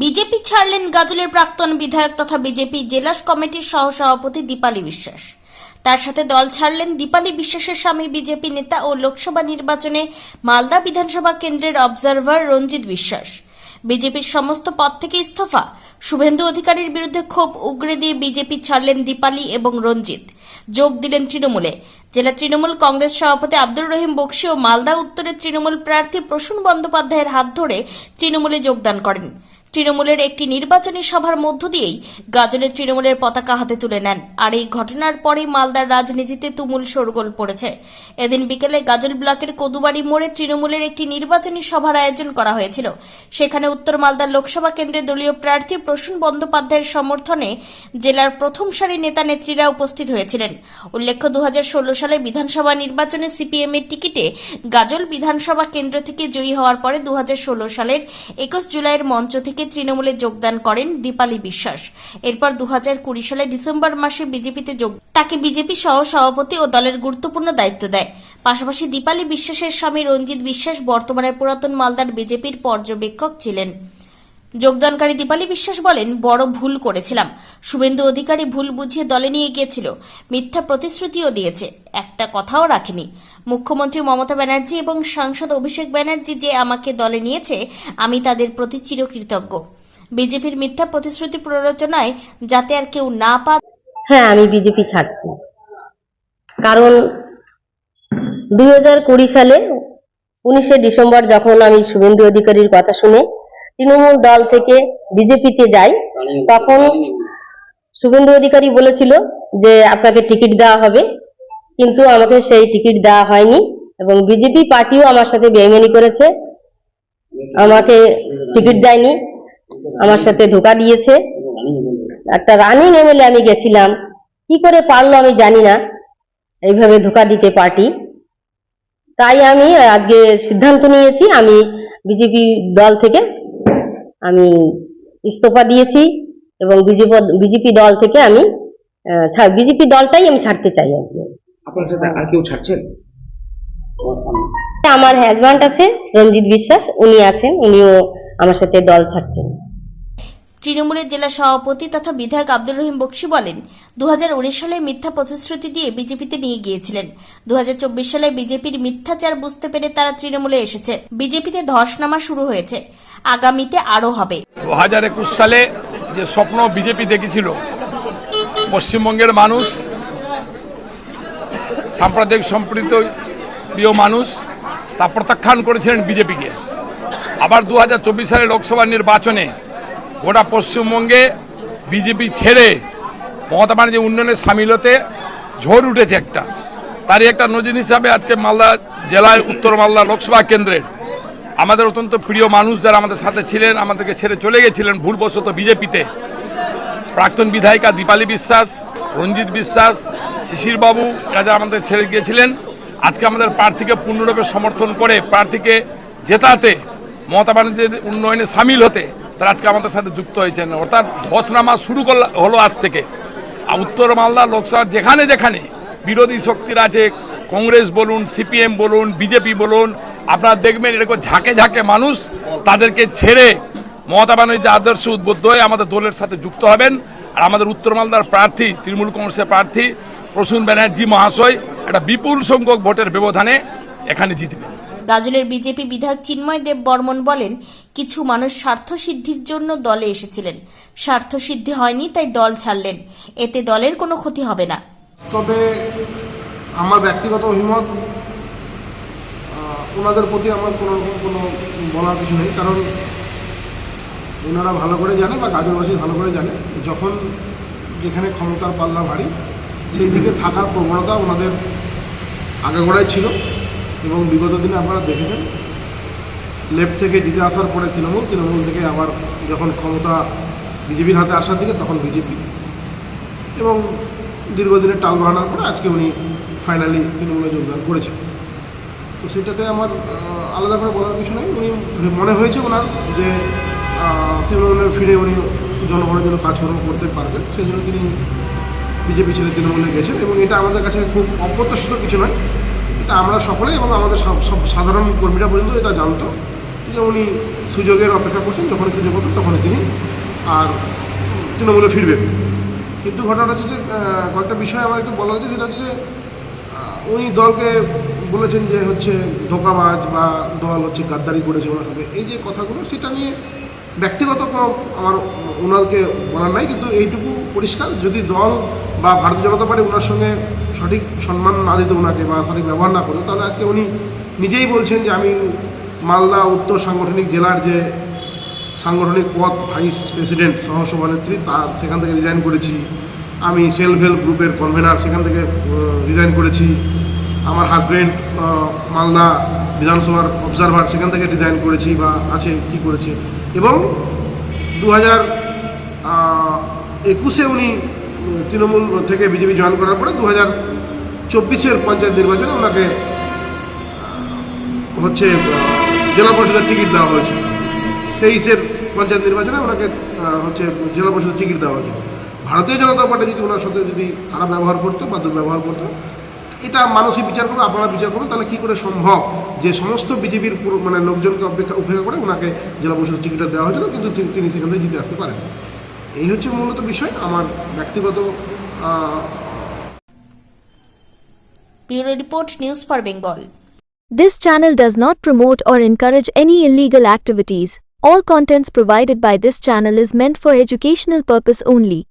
BJP ছাড়লেন গাজলের প্রাক্তন বিধায়ক তথা বিজেপি জেলা কমিটির সহসভাপতি দীপালি বিশ্বাস। তার সাথে দল ছাড়লেন দীপালি বিশ্বাসের স্বামী বিজেপি নেতা ও লোকসভা নির্বাচনে মালদা বিধানসভা কেন্দ্রের অবজারভার রঞ্জিত বিশ্বাস। বিজেপির সমস্ত পদ থেকে ইস্তফা। শুভেন্দু অধিকারীর বিরুদ্ধে ক্ষোভ উগরে দিয়ে বিজেপি ছাড়লেন দীপালি এবং রঞ্জিত। যোগ দিলেন তৃণমূলে। জেলা তৃণমূল কংগ্রেস সভাপতি আব্দুর রহিম বক্সি ও মালদা উত্তরের তৃণমূল প্রার্থী প্রসূন বন্দ্যোপাধ্যায়ের হাত ধরে তৃণমূলে যোগদান করেন। তৃণমূলের একটি নির্বাচনী সভার মধ্য দিয়েই গাজলের তৃণমূলের পতাকা হাতে তুলে নেন। আর এই ঘটনার পরেই মালদার রাজনীতিতে তুমুল শোরগোল পড়েছে। এদিন বিকেলে গাজল ব্লকের কদুবাড়ি মোড়ে তৃণমূলের একটি নির্বাচনী সভার আয়োজন করা হয়েছিল। সেখানে উত্তর মালদার লোকসভা কেন্দ্রের দলীয় প্রার্থী প্রসূন বন্দ্যোপাধ্যায়ের সমর্থনে জেলার প্রথম সারি নেতা নেত্রীরা উপস্থিত হয়েছিলেন। উল্লেখ্য দু হাজার ষোলো সালে বিধানসভা নির্বাচনে সিপিএম এর টিকিটে গাজল বিধানসভা কেন্দ্র থেকে জয়ী হওয়ার পরে দু হাজার ষোলো সালের একুশ জুলাইয়ের মঞ্চ থেকে তৃণমূলে যোগদান করেন দীপালি বিশ্বাস। এরপর দু হাজার কুড়ি সালে ডিসেম্বর মাসে বিজেপিতে যোগ তাকে বিজেপি সহ সভাপতি ও দলের গুরুত্বপূর্ণ দায়িত্ব দেয়। পাশাপাশি দীপালি বিশ্বাসের স্বামী রঞ্জিত বিশ্বাস বর্তমানে পুরাতন মালদার বিজেপির পর্যবেক্ষক ছিলেন। যোগদানকারী দীপালি বিশ্বাস বলেন, বড় ভুল করেছিলাম। শুভেন্দু অধিকারী ভুল বুঝিয়ে দলে নিয়ে গিয়েছিল। মিথ্যা প্রতিশ্রুতিও দিয়েছে। একটা কথাও রাখেনি। মুখ্যমন্ত্রী মমতা ব্যানার্জি এবং সাংসদ অভিষেক ব্যানার্জি যে আমাকে দলে নিয়েছে, আমি তাদের প্রতি চিরকৃতজ্ঞ। বিজেপির মিথ্যা প্রতিশ্রুতি প্ররোচনায় যাতে আর কেউ না পা হ্যাঁ আমি বিজেপি ছাড়ছি। কারণ দুই হাজার কুড়ি সালে উনিশে ডিসেম্বর যখন আমি শুভেন্দু অধিকারীর কথা শুনে তৃণমূল দল থেকে বিজেপিতে যাই, তখন শুভেন্দু অধিকারী বলেছিল যে আপনাকে টিকিট দেওয়া হবে, কিন্তু আমাকে সেই টিকিট দেওয়া হয়নি এবং বিজেপি পার্টিও আমার সাথে বেইমানি করেছে, আমাকে টিকিট দেয়নি, আমার সাথে ধোকা দিয়েছে। একটা রানিং এমএলএ আমি গেছিলাম, কি করে পারল আমি জানি না, এইভাবে ধোকা দিতে পার্টি। তাই আমি আজকে সিদ্ধান্ত নিয়েছি, আমি বিজেপি দল থেকে আমি ইস্তফা দিয়েছি এবং বিজেপি বিজেপি দল থেকে আমি বিজেপি দলটাই আমি ছাড়তে চাই আর কেউ ছাড়ছেন? আমার হ্যাজব্যান্ড আছে রঞ্জিত বিশ্বাস উনি আছেন উনিও আমার সাথে দল ছাড়ছেন। তৃণমূলের জেলা সভাপতি তথা বিধায়ক আব্দুর রহিম বক্সি বলেন দু হাজার উনিশ সালে মিথ্যা প্রতিশ্রুতি দিয়ে বিজেপিতে নিয়ে গিয়েছিলেন। দু হাজার চব্বিশ সালে বিজেপির মিথ্যাচার বুঝতে পেরে তারা তৃণমূলে এসেছে। বিজেপিতে ধসনামা শুরু হয়েছে। আগামীতে আরও হবে। দু হাজার একুশ সালে যে স্বপ্ন বিজেপি দেখেছিল, পশ্চিমবঙ্গের মানুষ, সাম্প্রদায়িক সম্প্রীত প্রিয় মানুষ, তা প্রত্যাখ্যান করেছিলেন বিজেপিকে। আবার দু হাজার চব্বিশ সালে লোকসভা নির্বাচনে গোটা পশ্চিমবঙ্গে বিজেপি ছেড়ে মমতা ব্যানার্জি উন্নয়নে সামিল হতে ঝড় উঠেছে একটা। তারই একটা নজির হিসাবে আজকে মালদা জেলার উত্তর মালদা লোকসভা কেন্দ্রের আমাদের অত্যন্ত প্রিয় মানুষ যারা আমাদের সাথে ছিলেন, আমাদেরকে ছেড়ে চলে গেছিলেন ভুলবশত বিজেপিতে। প্রাক্তন বিধায়িকা দীপালি বিশ্বাস, রঞ্জিত বিশ্বাস, শিশির বাবু, এরা যারা আমাদের ছেড়ে গিয়েছিলেন, আজকে আমাদের প্রার্থীকে পূর্ণরূপে সমর্থন করে প্রার্থীকে জেতাতে মমতা ব্যানার্জির উন্নয়নে সামিল হতে তারা আজকে আমাদের সাথে যুক্ত হয়েছেন। অর্থাৎ ধসনামা শুরু করল হলো আজ থেকে। আর উত্তর মালদা লোকসভা যেখানে যেখানে বিরোধী শক্তির আছে, কংগ্রেস বলুন, সিপিএম বলুন, বিজেপি বলুন, আপনারা দেখবেন এরকম ঝাঁকে ঝাঁকে মানুষ তাদেরকে ছেড়ে মমতা ব্যানার্জির আদর্শ উদ্বুদ্ধ হয়ে আমাদের দলের সাথে যুক্ত হবেন। আর আমাদের উত্তর মালদার প্রার্থী, তৃণমূল কংগ্রেসের প্রার্থী প্রসূন ব্যানার্জি মহাশয় একটা বিপুল সংখ্যক ভোটের ব্যবধানে এখানে জিতবেন। গাজলের বিজেপি বিধায়ক চিন্ময় দেব বর্মন বলেন, কিছু মানুষ স্বার্থ সিদ্ধির জন্য দলে এসেছিলেন। স্বার্থ সিদ্ধি হয়নি, তাই দল ছাড়লেন। এতে দলের কোনো ক্ষতি হবে না। তবে আমার ব্যক্তিগত অভিমত ওনাদের প্রতি আমার কোনো রকম কোনো বলার কিছু নেই। কারণ ওনারা ভালো করে জানে বা গাজরবাসী ভালো করে জানে, যখন যেখানে ক্ষমতার পাল্লা ভারী সেই দিকে থাকার প্রবণতা ওনাদের আগাগোড়াই ছিল। এবং বিগত দিনে আপনারা দেখেছেন, লেফট থেকে জিতে আসার পরে তৃণমূল তৃণমূল থেকে আবার যখন ক্ষমতা বিজেপির হাতে আসার দিকে, তখন বিজেপি। এবং দীর্ঘদিনের টাল বাহানার পরে আজকে উনি ফাইনালি তৃণমূলে যোগদান করেছেন। তো সেটাতে আমার আলাদা করে বলার কিছু নেই। উনি মনে হয়েছে ওনার যে তৃণমূলে ফিরে উনি জনগণের জন্য কাজকর্ম করতে পারবেন। সেই জন্য তিনি বিজেপি ছেড়ে তৃণমূলে গেছেন এবং এটা আমাদের কাছে খুব অপ্রত্যাশিত কিছু নয়। এটা আমরা সকলেই এবং আমাদের সাধারণ কর্মীরা পর্যন্ত এটা জানতো যে উনি সুযোগের অপেক্ষা করছেন যখন সুযোগ হতো তখন তিনি আর তৃণমূলে ফিরবেন। কিন্তু ঘটনাটা হচ্ছে যে কয়েকটা বিষয় আমার একটু বলার আছে, সেটা হচ্ছে যে উনি দলকে বলেছেন যে হচ্ছে ধোকাবাজ বা দল হচ্ছে গাদ্দারি করেছে ওনার সাথে এই যে কথাগুলো, সেটা নিয়ে ব্যক্তিগত কোনো আমার ওনারকে বলার নাই, কিন্তু এইটুকু পরিষ্কার, যদি দল বা ভারতীয় জনতা পার্টি ওনার সঙ্গে সঠিক সম্মান না দিত ওনাকে বা সঠিক ব্যবহার না করতো, তাহলে আজকে উনি নিজেই বলছেন যে আমি মালদা উত্তর সাংগঠনিক জেলার যে সাংগঠনিক পদ ভাইস প্রেসিডেন্ট সহসভানেত্রী তার সেখান থেকে রিজাইন করেছি। আমি সেলফ হেল্প গ্রুপের কনভেনার সেখান থেকে রিজাইন করেছি। আমার হাজব্যান্ড মালদা বিধানসভার অবজারভার সেখান থেকে রিজাইন করেছি বা আছে, কি করেছে। এবং দু হাজার একুশে উনি তৃণমূল থেকে বিজেপি জয়েন করার পরে দু হাজার চব্বিশের পঞ্চায়েত নির্বাচনে ওনাকে হচ্ছে জেলা পরিষদের টিকিট দেওয়া হয়েছে। তেইশের পঞ্চায়েত নির্বাচনে ওনাকে হচ্ছে, জেলা পরিষদের টিকিট দেওয়া হয়েছিল ভারতীয় জনতা পার্টি যদি ওনার সাথে যদি খারাপ ব্যবহার করতো বা দুর্ব্যবহার করতো, এটা মানুষই বিচার করুন আপনারা বিচার করুন, তাহলে কী করে সম্ভব যে সমস্ত বিজেপির মানে লোকজনকে অপেক্ষা, উপেক্ষা করে ওনাকে জেলা পরিষদের টিকিটটা দেওয়া হয়েছিল, কিন্তু তিনি সেখান থেকে জিতে আসতে পারেন এই হচ্ছে মূলত বিষয় আমার ব্যক্তিগত ah, bureau report news for Bengal This channel does not promote or encourage any illegal activities. All contents provided by this channel is meant for educational purpose only.